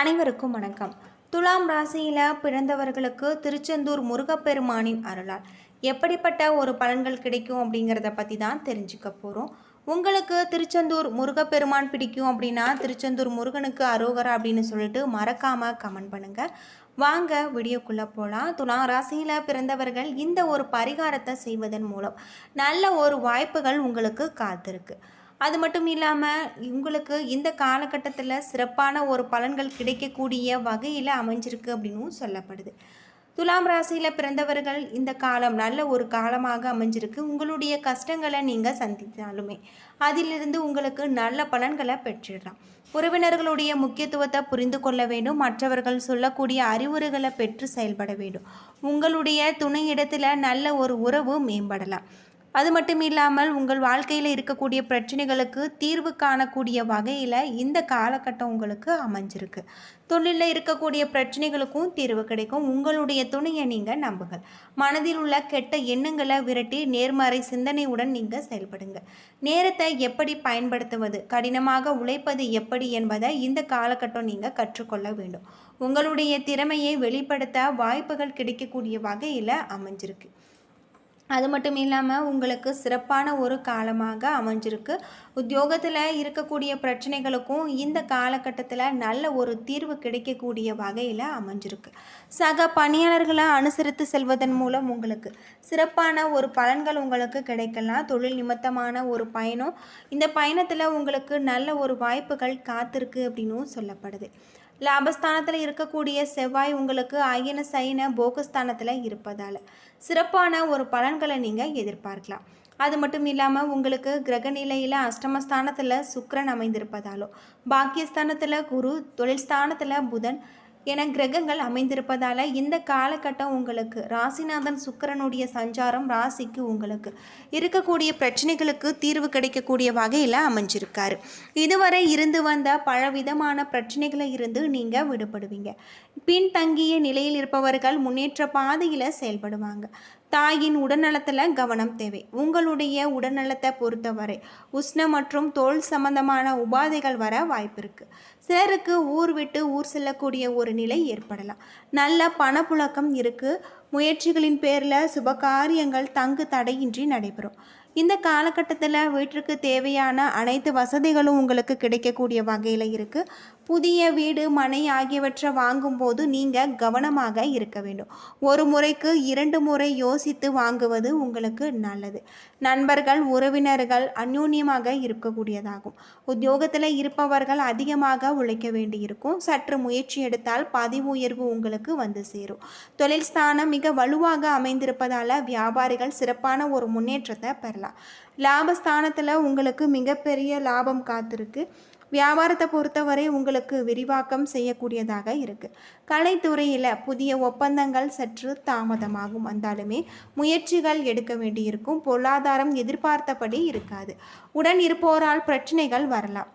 அனைவருக்கும் வணக்கம். துலாம் ராசியில் பிறந்தவர்களுக்கு திருச்செந்தூர் முருகப்பெருமானின் அருளால் எப்படிப்பட்ட ஒரு பலன்கள் கிடைக்கும் அப்படிங்கிறத பற்றி தான் தெரிஞ்சுக்க போகிறோம் உங்களுக்கு திருச்செந்தூர் முருகப்பெருமான் பிடிக்கும் அப்படின்னா திருச்செந்தூர் முருகனுக்கு அரோகரா அப்படின்னு சொல்லிட்டு மறக்காமல் கமெண்ட் பண்ணுங்கள் வாங்க வீடியோக்குள்ளே போகலாம் துலாம் ராசியில் பிறந்தவர்கள் இந்த ஒரு பரிகாரத்தை செய்வதன் மூலம் நல்ல ஒரு வாய்ப்புகள் உங்களுக்கு காத்திருக்கு. அது மட்டும் இல்லாமல் உங்களுக்கு இந்த காலகட்டத்தில் சிறப்பான ஒரு பலன்கள் கிடைக்கக்கூடிய வகையில் அமைஞ்சிருக்கு அப்படின்னும் சொல்லப்படுது. துலாம் ராசியில் பிறந்தவர்கள் இந்த காலம் நல்ல ஒரு காலமாக அமைஞ்சிருக்கு. உங்களுடைய கஷ்டங்களை நீங்கள் சந்தித்தாலுமே அதிலிருந்து உங்களுக்கு நல்ல பலன்களை பெற்றிடலாம். உறவினர்களுடைய முக்கியத்துவத்தை புரிந்து கொள்ள வேண்டும். மற்றவர்கள் சொல்லக்கூடிய அறிவுரைகளை பெற்று செயல்பட வேண்டும். உங்களுடைய துணையிடத்தில் நல்ல ஒரு உறவு மேம்படலாம். அது மட்டும் இல்லாமல் உங்கள் வாழ்க்கையில் இருக்கக்கூடிய பிரச்சனைகளுக்கு தீர்வு காணக்கூடிய வகையில் இந்த காலகட்டம் உங்களுக்கு அமைஞ்சிருக்கு. தொழிலில் இருக்கக்கூடிய பிரச்சனைகளுக்கும் தீர்வு கிடைக்கும். உங்களுடைய துணையை நீங்கள் நம்புங்கள். மனதில் உள்ள கெட்ட எண்ணங்களை விரட்டி நேர்மறை சிந்தனையுடன் நீங்கள் செயல்படுங்க. நேரத்தை எப்படி பயன்படுத்துவது? கடினமாக உழைப்பது எப்படி என்பதை இந்த காலகட்டம் நீங்கள் கற்றுக்கொள்ள வேண்டும். உங்களுடைய திறமையை வெளிப்படுத்த வாய்ப்புகள் கிடைக்கக்கூடிய வகையில் அமைஞ்சிருக்கு. அது மட்டும் இல்லாமல் உங்களுக்கு சிறப்பான ஒரு காலமாக அமைஞ்சிருக்கு. உத்தியோகத்தில் இருக்கக்கூடிய பிரச்சனைகளுக்கும் இந்த காலகட்டத்தில் நல்ல ஒரு தீர்வு கிடைக்கக்கூடிய வகையில் அமைஞ்சிருக்கு. சக பணியாளர்களை அனுசரித்து செல்வதன் மூலம் உங்களுக்கு சிறப்பான ஒரு பலன்கள் உங்களுக்கு கிடைக்கலாம். தொழில் நிமித்தமான ஒரு பயணம். இந்த பயணத்தில் உங்களுக்கு நல்ல ஒரு வாய்ப்புகள் காத்திருக்கு அப்படின்னும் சொல்லப்படுது. லாபஸ்தானத்தில் இருக்கக்கூடிய செவ்வாய் உங்களுக்கு அயன சைன போகஸ்தானத்தில் இருப்பதால். சிறப்பான ஒரு பலன்களை நீங்கள் எதிர்பார்க்கலாம். அது மட்டும் இல்லாமல் உங்களுக்கு கிரக நிலையில் அஷ்டமஸ்தானத்தில் சுக்கரன் அமைந்திருப்பதாலோ பாக்கியஸ்தானத்தில் குரு தொழில் ஸ்தானத்தில் புதன் என கிரகங்கள் அமைந்திருப்பதால் இந்த காலகட்டம் உங்களுக்கு ராசிநாதன் சுக்கிரனுடைய சஞ்சாரம் ராசிக்கு உங்களுக்கு இருக்கக்கூடிய பிரச்சனைகளுக்கு தீர்வு கிடைக்கக்கூடிய வகையில் அமைஞ்சிருக்காரு. இதுவரை இருந்து வந்த பலவிதமான பிரச்சனைகளை இருந்து நீங்கள் விடுபடுவீங்க. பின்தங்கிய நிலையில் இருப்பவர்கள் முன்னேற்ற பாதையில் செயல்படுவாங்க. தாயின் உடல்நலத்தில் கவனம் தேவை. உங்களுடைய உடல்நலத்தை பொறுத்தவரை உஷ்ணம் மற்றும் தோல் சம்பந்தமான உபாதைகள் வர வாய்ப்பு இருக்குது சிலருக்கு ஊர் விட்டு ஊர் செல்லக்கூடிய ஒரு நிலை ஏற்படலாம். நல்ல பணப்புழக்கம் இருக்குது முயற்சிகளின் பேரில் சுபகாரியங்கள் தங்கு தடையின்றி நடைபெறும். இந்த காலகட்டத்தில் வீட்டிற்கு தேவையான அனைத்து வசதிகளும் உங்களுக்கு கிடைக்கக்கூடிய வகையில் இருக்குது புதிய வீடு மனை ஆகியவற்றை வாங்கும்போது நீங்கள் கவனமாக இருக்க வேண்டும். ஒரு முறைக்கு இரண்டு முறை யோசித்து வாங்குவது உங்களுக்கு நல்லது. நண்பர்கள் உறவினர்கள் அந்யோன்யமாக இருக்கக்கூடியதாகும். உத்தியோகத்தில் இருப்பவர்கள் அதிகமாக உழைக்க வேண்டியிருக்கும். சற்று முயற்சி எடுத்தால் பதிவு உயர்வு உங்களுக்கு வந்து சேரும். தொழில் ஸ்தானம் மிக வலுவாக அமைந்திருப்பதால் வியாபாரிகள் சிறப்பான ஒரு முன்னேற்றத்தை பெறலாம். லாபஸ்தானத்தில் உங்களுக்கு மிகப்பெரிய லாபம் காத்திருக்கு. வியாபாரத்தை பொறுத்தவரை உங்களுக்கு விரிவாக்கம் செய்யக்கூடியதாக இருக்குது கலைத்துறையில் புதிய ஒப்பந்தங்கள் சற்று தாமதமாகும். வந்தாலுமே முயற்சிகள் எடுக்க வேண்டியிருக்கும். பொருளாதாரம் எதிர்பார்த்தபடி இருக்காது. உடன் இருப்போரால் பிரச்சனைகள் வரலாம்.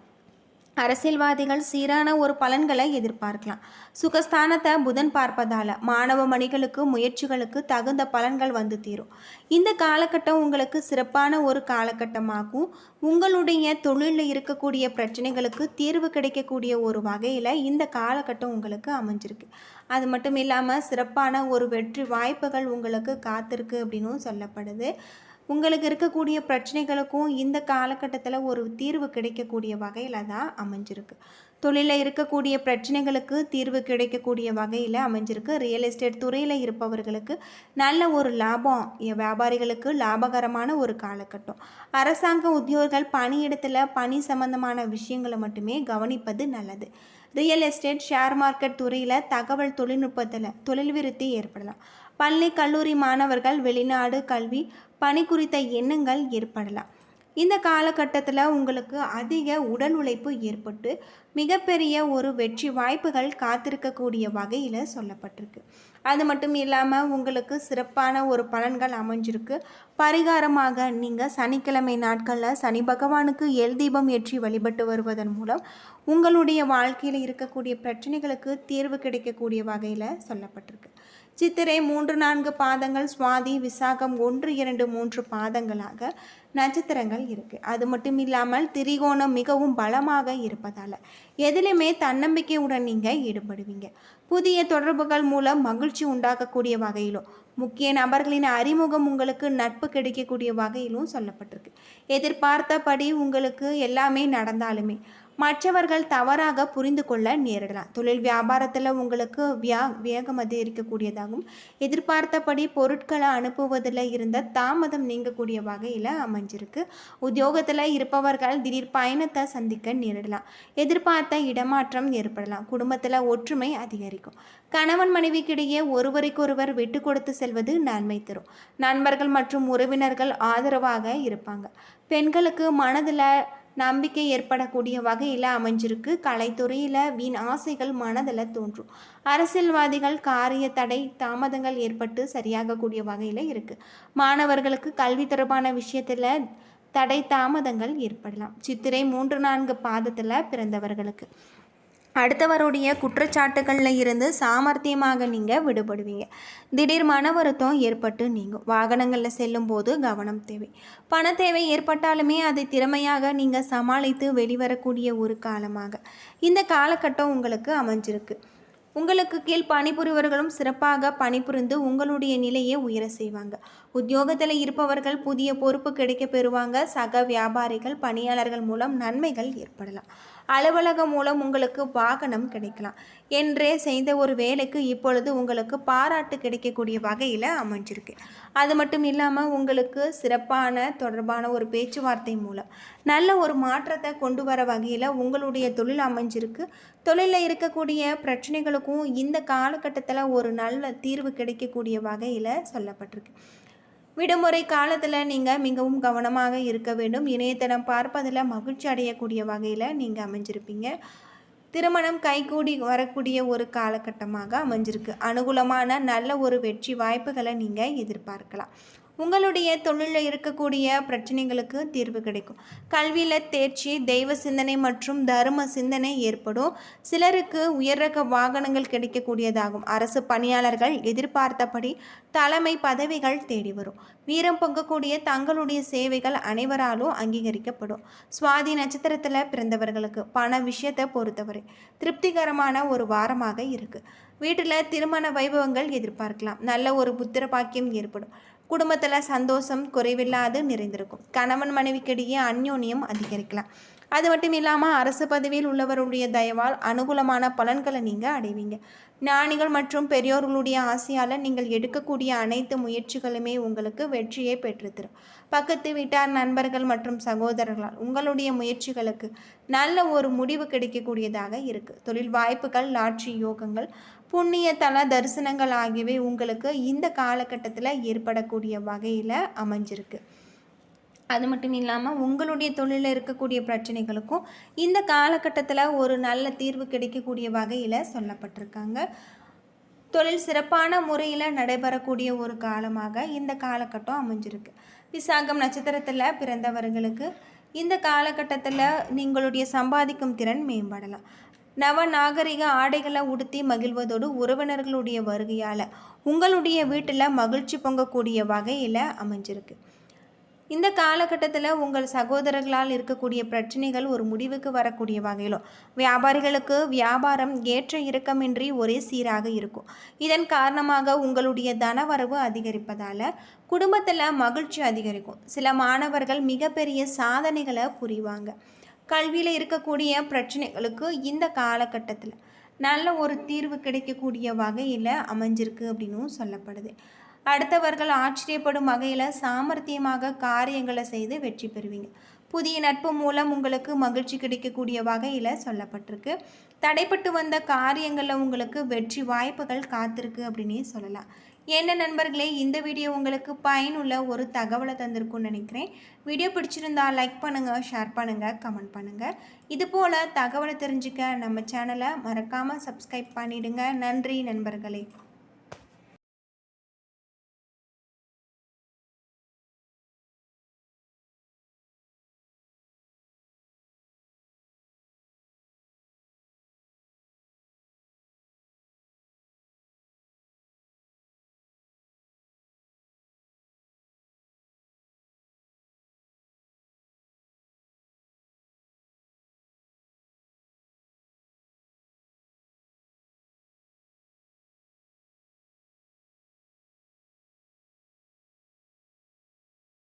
அரசியல்வாதிகள் சீரான ஒரு பலன்களை எதிர்பார்க்கலாம். சுகஸ்தானத்தை புதன் பார்ப்பதால் மாணவ மணிகளுக்கு முயற்சிகளுக்கு தகுந்த பலன்கள் வந்து தீரும். இந்த காலகட்டம் உங்களுக்கு சிறப்பான ஒரு காலகட்டமாகும். உங்களுடைய தொழிலில் இருக்கக்கூடிய பிரச்சனைகளுக்கு தீர்வு கிடைக்கக்கூடிய ஒரு வகையில் இந்த காலகட்டம் உங்களுக்கு அமைஞ்சிருக்கு. அது மட்டும் இல்லாமல் சிறப்பான ஒரு வெற்றி வாய்ப்புகள் உங்களுக்கு காத்திருக்கு அப்படின்னும் சொல்லப்படுது. உங்களுக்கு இருக்கக்கூடிய பிரச்சனைகளுக்கும் இந்த காலகட்டத்தில் ஒரு தீர்வு கிடைக்கக்கூடிய வகையில் தான் அமைஞ்சிருக்கு. தொழிலில் இருக்கக்கூடிய பிரச்சனைகளுக்கு தீர்வு கிடைக்கக்கூடிய வகையில் அமைஞ்சிருக்கு. ரியல் எஸ்டேட் துறையில் இருப்பவர்களுக்கு நல்ல ஒரு லாபம் வியாபாரிகளுக்கு லாபகரமான ஒரு காலகட்டம். அரசாங்க உத்தியோகர்கள் பணியிடத்தில் பணி சம்பந்தமான விஷயங்களை மட்டுமே கவனிப்பது நல்லது. ரியல் எஸ்டேட் ஷேர் மார்க்கெட் துறையில் தகவல் தொழில்நுட்பத்தில் தொழில் விருத்தி ஏற்படலாம். பள்ளி கல்லூரி மாணவர்கள் வெளிநாடு கல்வி பணி குறித்த எண்ணங்கள் ஏற்படலாம். இந்த காலகட்டத்தில் உங்களுக்கு அதிக உடல் உழைப்பு ஏற்பட்டு மிகப்பெரிய ஒரு வெற்றி வாய்ப்புகள் காத்திருக்கக்கூடிய வகையில் சொல்லப்பட்டிருக்கு. அது மட்டும் இல்லாமல் உங்களுக்கு சிறப்பான ஒரு பலன்கள் அமைஞ்சிருக்கு. பரிகாரமாக நீங்கள் சனிக்கிழமை நாட்களில் சனி பகவானுக்கு எல் தீபம் ஏற்றி வழிபட்டு வருவதன் மூலம் உங்களுடைய வாழ்க்கையில் இருக்கக்கூடிய பிரச்சனைகளுக்கு தீர்வு கிடைக்கக்கூடிய வகையில் சொல்லப்பட்டிருக்கு. சித்திரை மூன்று நான்கு பாதங்கள் சுவாதி விசாகம் ஒன்று இரண்டு மூன்று பாதங்களாக நட்சத்திரங்கள் இருக்குது அது மட்டும் இல்லாமல் திரிகோணம் மிகவும் பலமாக இருப்பதால் எதிலுமே தன்னம்பிக்கையுடன் நீங்கள் ஈடுபடுவீங்க. புதிய தொடர்புகள் மூலம் மகிழ்ச்சி உண்டாக்கக்கூடிய வகையிலும் முக்கிய நபர்களின் அறிமுகம் உங்களுக்கு நட்பு கிடைக்கக்கூடிய வகையிலும் சொல்லப்பட்டிருக்கு. எதிர்பார்த்தபடி உங்களுக்கு எல்லாமே நடந்தாலுமே மற்றவர்கள் தவறாக புரிந்து கொள்ள நேரிடலாம். தொழில் வியாபாரத்தில் உங்களுக்கு வியா வேகம் அதிகரிக்கக்கூடியதாகும் எதிர்பார்த்தபடி பொருட்களை அனுப்புவதில் இருந்த தாமதம் நீங்கக்கூடிய வகையில் அமைஞ்சிருக்கு. உத்தியோகத்தில் இருப்பவர்கள் திடீர் பயணத்தை சந்திக்க நேரிடலாம். எதிர்பார்த்த இடமாற்றம் ஏற்படலாம். குடும்பத்தில் ஒற்றுமை அதிகரிக்கும். கணவன் மனைவிக்கிடையே ஒருவருக்கொருவர் விட்டு கொடுத்து செல்வது நன்மை தரும். நண்பர்கள் மற்றும் உறவினர்கள் ஆதரவாக இருப்பாங்க. பெண்களுக்கு மனதில் நம்பிக்கை ஏற்படக்கூடிய வகையில் அமைஞ்சிருக்கு. கலைத்துறையில் வீண் ஆசைகள் மனதில் தோன்றும். அரசியல்வாதிகள் காரிய தடை தாமதங்கள் ஏற்பட்டு சரியாகக்கூடிய வகையில் இருக்குது மாணவர்களுக்கு கல்வி தொடர்பான விஷயத்தில் தடை தாமதங்கள் ஏற்படலாம். சித்திரை மூன்று நான்கு பாதத்தில் பிறந்தவர்களுக்கு. அடுத்தவருடைய குற்றச்சாட்டுகளில் இருந்து சாமர்த்தியமாக நீங்கள் விடுபடுவீங்க. திடீர் மன வருத்தம் ஏற்பட்டு நீங்கும். வாகனங்களில் செல்லும் போது கவனம் தேவை. பண தேவை ஏற்பட்டாலுமே அதை திறமையாக நீங்கள் சமாளித்து வெளிவரக்கூடிய ஒரு காலமாக. இந்த காலகட்டம் உங்களுக்கு அமைஞ்சிருக்கு. உங்களுக்கு கீழ் பணிபுரிவர்களும் சிறப்பாக பணிபுரிந்து உங்களுடைய நிலையை உயர செய்வாங்க. உத்தியோகத்தில் இருப்பவர்கள் புதிய பொறுப்பு கிடைக்க பெறுவாங்க. சக வியாபாரிகள் பணியாளர்கள் மூலம் நன்மைகள் ஏற்படலாம். அலுவலகம் மூலம் உங்களுக்கு வாகனம் கிடைக்கலாம். என்றே செய்த ஒரு வேலைக்கு இப்பொழுது உங்களுக்கு பாராட்டு கிடைக்கக்கூடிய வகையில் அமைஞ்சிருக்கு. அது மட்டும் இல்லாமல் உங்களுக்கு சிறப்பான தொடர்பான ஒரு பேச்சுவார்த்தை மூலம் நல்ல ஒரு மாற்றத்தை கொண்டு வர வகையில் உங்களுடைய தொழில் அமைஞ்சிருக்கு. தொழிலில் இருக்கக்கூடிய பிரச்சனைகளுக்கும் இந்த காலகட்டத்தில் ஒரு நல்ல தீர்வு கிடைக்கக்கூடிய வகையில் சொல்லப்பட்டிருக்கு. விடுமுறை காலத்தில் நீங்கள் மிகவும் கவனமாக இருக்க வேண்டும். இணையதளம் பார்ப்பதில் மகிழ்ச்சி அடையக்கூடிய வகையில் நீங்கள் அமைஞ்சிருப்பீங்க. திருமணம் கைகூடி வரக்கூடிய ஒரு காலகட்டமாக அமைஞ்சிருக்கு. அனுகூலமான நல்ல ஒரு வெற்றி வாய்ப்புகளை நீங்கள் எதிர்பார்க்கலாம். உங்களுடைய தொழிலில் இருக்கக்கூடிய பிரச்சனைகளுக்கு தீர்வு கிடைக்கும். கல்வியில் தேர்ச்சி தெய்வ சிந்தனை மற்றும் தர்ம சிந்தனை ஏற்படும். சிலருக்கு உயர்ரக வாகனங்கள் கிடைக்கக்கூடியதாகும். அரசு பணியாளர்கள் எதிர்பார்த்தபடி தலைமை பதவிகள் தேடி வரும். வீரம் பொங்கக்கூடிய தங்களுடைய சேவைகள் அனைவராலும் அங்கீகரிக்கப்படும். சுவாதி நட்சத்திரத்தில் பிறந்தவர்களுக்கு பண விஷயத்தை பொறுத்தவரை திருப்திகரமான ஒரு வாரமாக இருக்குது வீட்டில் திருமண வைபவங்கள் எதிர்பார்க்கலாம். நல்ல ஒரு புத்திர பாக்கியம் ஏற்படும். குடும்பத்தில் சந்தோஷம் குறைவில்லாது நிறைந்திருக்கும். கணவன் மனைவிக்கிடையே அந்யோன்யம் அதிகரிக்கலாம். அது மட்டும் இல்லாமல் அரசு பதவியில் உள்ளவருடைய தயவால் அனுகூலமான பலன்களை நீங்கள் அடைவீங்க. ஞானிகள் மற்றும் பெரியோர்களுடைய ஆசையால் நீங்கள் எடுக்கக்கூடிய அனைத்து முயற்சிகளுமே உங்களுக்கு வெற்றியை பெற்றுத்தரும். பக்கத்து வீட்டார் நண்பர்கள் மற்றும் சகோதரர்களால் உங்களுடைய முயற்சிகளுக்கு நல்ல ஒரு முடிவு கிடைக்கக்கூடியதாக இருக்குது தொழில் வாய்ப்புகள் லாட்சி யோகங்கள் புண்ணிய தல தரிசனங்கள் ஆகியவை உங்களுக்கு இந்த காலகட்டத்தில் ஏற்படக்கூடிய வகையில் அமைஞ்சிருக்கு. அது மட்டும் இல்லாமல் உங்களுடைய தொழிலில் இருக்கக்கூடிய பிரச்சனைகளுக்கும் இந்த காலகட்டத்தில் ஒரு நல்ல தீர்வு கிடைக்கக்கூடிய வகையில் சொல்லப்பட்டிருக்காங்க. தொழில் சிறப்பான முறையில் நடைபெறக்கூடிய ஒரு காலமாக இந்த காலகட்டம் அமைஞ்சிருக்கு. விசாகம் நட்சத்திரத்தில் பிறந்தவர்களுக்கு இந்த காலகட்டத்தில் நீங்களுடைய சம்பாதிக்கும் திறன் மேம்படலாம். நவ நாகரிக ஆடைகளை உடுத்தி மகிழ்வதோடு உறவினர்களுடைய வருகையால் உங்களுடைய வீட்டில் மகிழ்ச்சி பொங்கக்கூடிய வகையில் அமைஞ்சிருக்கு. இந்த காலகட்டத்தில் உங்கள் சகோதரர்களால் இருக்கக்கூடிய பிரச்சனைகள் ஒரு முடிவுக்கு வரக்கூடிய வகையிலும் வியாபாரிகளுக்கு வியாபாரம் ஏற்ற இறக்கமின்றி ஒரே சீராக இருக்கும். இதன் காரணமாக உங்களுடைய தனவரவு அதிகரிப்பதால் குடும்பத்தில் மகிழ்ச்சி அதிகரிக்கும். சில மாணவர்கள் மிகப்பெரிய சாதனைகளை புரிவாங்க. கல்வியில் இருக்கக்கூடிய பிரச்சனைகளுக்கு இந்த காலகட்டத்தில் நல்ல ஒரு தீர்வு கிடைக்கக்கூடிய வகையில் அமைஞ்சிருக்கு அப்படின்னும் சொல்லப்படுது. அடுத்தவர்கள் ஆச்சரியப்படும் வகையில் சாமர்த்தியமாக காரியங்களை செய்து வெற்றி பெறுவீங்க. புதிய நட்பு மூலம் உங்களுக்கு மகிழ்ச்சி கிடைக்கக்கூடிய வகையில் சொல்லப்பட்டிருக்கு. தடைப்பட்டு வந்த காரியங்களில் உங்களுக்கு வெற்றி வாய்ப்புகள் காத்திருக்கு அப்படின்னே சொல்லலாம். என்ன நண்பர்களே இந்த வீடியோ உங்களுக்கு பயனுள்ள ஒரு தகவலை தந்திருக்கும்னு நினைக்கிறேன். வீடியோ பிடிச்சிருந்தா லைக் பண்ணுங்கள் ஷேர் பண்ணுங்கள் கமெண்ட் பண்ணுங்கள் இது போல் தகவலை தெரிஞ்சுக்க நம்ம சேனலை மறக்காமல் சப்ஸ்கிரைப் பண்ணிவிடுங்க நன்றி நண்பர்களே.